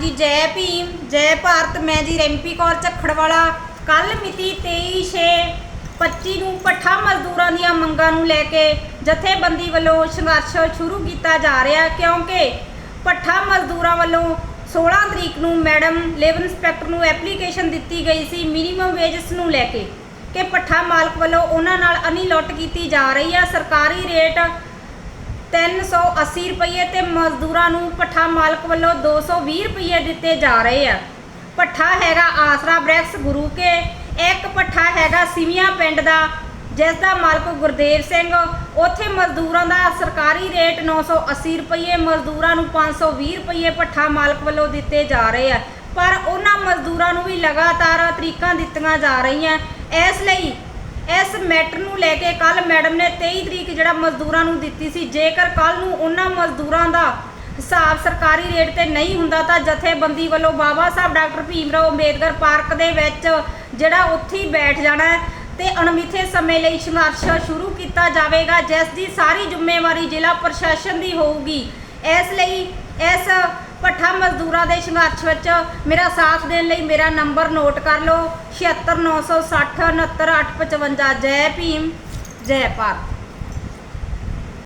ਜੀ ਜੈ ਭੀਮ, ਜੈ ਭਾਰਤ, ਮੈਂ ਜੀ ਰੈਂਪੀ ਕੌਰ ਝੱਖੜਵਾਲਾ। ਕੱਲ ਮਿਤੀ 23/6/25 ਨੂੰ ਪੱਠਾ ਮਜ਼ਦੂਰਾਂ ਦੀਆਂ ਮੰਗਾਂ ਨੂੰ ਲੈ ਕੇ ਜਥੇਬੰਦੀ ਵੱਲੋਂ ਸੰਘਰਸ਼ ਸ਼ੁਰੂ ਕੀਤਾ ਜਾ ਰਿਹਾ ਕਿਉਂਕਿ ਪੱਠਾ ਮਜ਼ਦੂਰਾਂ ਵੱਲੋਂ 16 ਤਰੀਕ ਨੂੰ ਮੈਡਮ ਲੇਬਰ ਇੰਸਪੈਕਟਰ ਨੂੰ ਐਪਲੀਕੇਸ਼ਨ ਦਿੱਤੀ ਗਈ ਸੀ ਮਿਨੀਮਮ ਵੇਜਸ ਨੂੰ ਲੈ ਕੇ ਕਿ ਪੱਠਾ ਮਾਲਕ ਵੱਲੋਂ ਉਹਨਾਂ ਨਾਲ ਅਨੀ ਕੀਤੀ ਜਾ ਰਹੀ ਆ ਸਰਕਾਰੀ ਰੇਟ 380 ਰੁਪਏ ਤੇ ਮਜ਼ਦੂਰਾਂ ਨੂੰ ਪੱਠਾ ਮਾਲਕ ਵੱਲੋਂ 220 ਰੁਪਏ ਦਿੱਤੇ ਜਾ ਰਹੇ ਆ। ਪੱਠਾ ਹੈਗਾ ਆਸਰਾ ਬ੍ਰੈਕਸ ਗੁਰੂ ਕੇ, ਇੱਕ ਪੱਠਾ ਹੈਗਾ ਸਿਵੀਆਂ ਪਿੰਡ ਦਾ ਜਿਸ ਦਾ ਮਾਲਕ ਗੁਰਦੇਵ ਸਿੰਘ। ਉੱਥੇ ਮਜ਼ਦੂਰਾਂ ਦਾ ਸਰਕਾਰੀ ਰੇਟ 980 ਰੁਪਏ, ਮਜ਼ਦੂਰਾਂ ਨੂੰ 520 ਰੁਪਏ ਪੱਠਾ ਮਾਲਕ ਵੱਲੋਂ ਦਿੱਤੇ ਜਾ ਰਹੇ ਆ। ਪਰ ਉਹਨਾਂ ਮਜ਼ਦੂਰਾਂ ਨੂੰ ਵੀ ਲਗਾਤਾਰ ਤਰੀਕਾਂ ਦਿੱਤੀਆਂ ਜਾ ਰਹੀਆਂ। ਇਸ ਲਈ ਇਸ ਮੈਟਰ ਨੂੰ ਲੈ ਕੇ ਕੱਲ ਮੈਡਮ ਨੇ 23 ਤਰੀਕ ਜਿਹੜਾ ਮਜ਼ਦੂਰਾਂ ਨੂੰ ਦਿੱਤੀ ਸੀ, ਜੇਕਰ ਕੱਲ ਨੂੰ ਉਹਨਾਂ ਮਜ਼ਦੂਰਾਂ ਦਾ ਹਿਸਾਬ ਸਰਕਾਰੀ ਰੇਟ ਤੇ ਨਹੀਂ ਹੁੰਦਾ ਤਾਂ ਜਥੇਬੰਦੀ ਵੱਲੋਂ ਬਾਬਾ ਸਾਹਿਬ ਡਾਕਟਰ ਭੀਮ ਰਾਓ ਅੰਬੇਦਕਰ ਪਾਰਕ ਦੇ ਵਿੱਚ ਜਿਹੜਾ ਉੱਥੇ ਹੀ ਬੈਠ ਜਾਣਾ ਹੈ ਤੇ ਅਣਮਿੱਥੇ ਸਮੇਂ ਲਈ ਸੰਘਰਸ਼ ਸ਼ੁਰੂ ਕੀਤਾ ਜਾਵੇਗਾ, ਜਿਸ ਦੀ ਸਾਰੀ ਜ਼ਿੰਮੇਵਾਰੀ ਜ਼ਿਲ੍ਹਾ ਪ੍ਰਸ਼ਾਸਨ ਦੀ ਹੋਊਗੀ। ਇਸ ਲਈ ਇਸ ਭੱਠਾ ਮਜ਼ਦੂਰਾਂ ਦੇ ਸੰਘਰਸ਼ ਵਿੱਚ ਮੇਰਾ ਸਾਥ ਦੇਣ ਲਈ ਮੇਰਾ ਨੰਬਰ ਨੋਟ ਕਰ ਲਓ 76960 69855 ਜੈ ਭੀਮ, ਜੈ ਭਾਰਤ।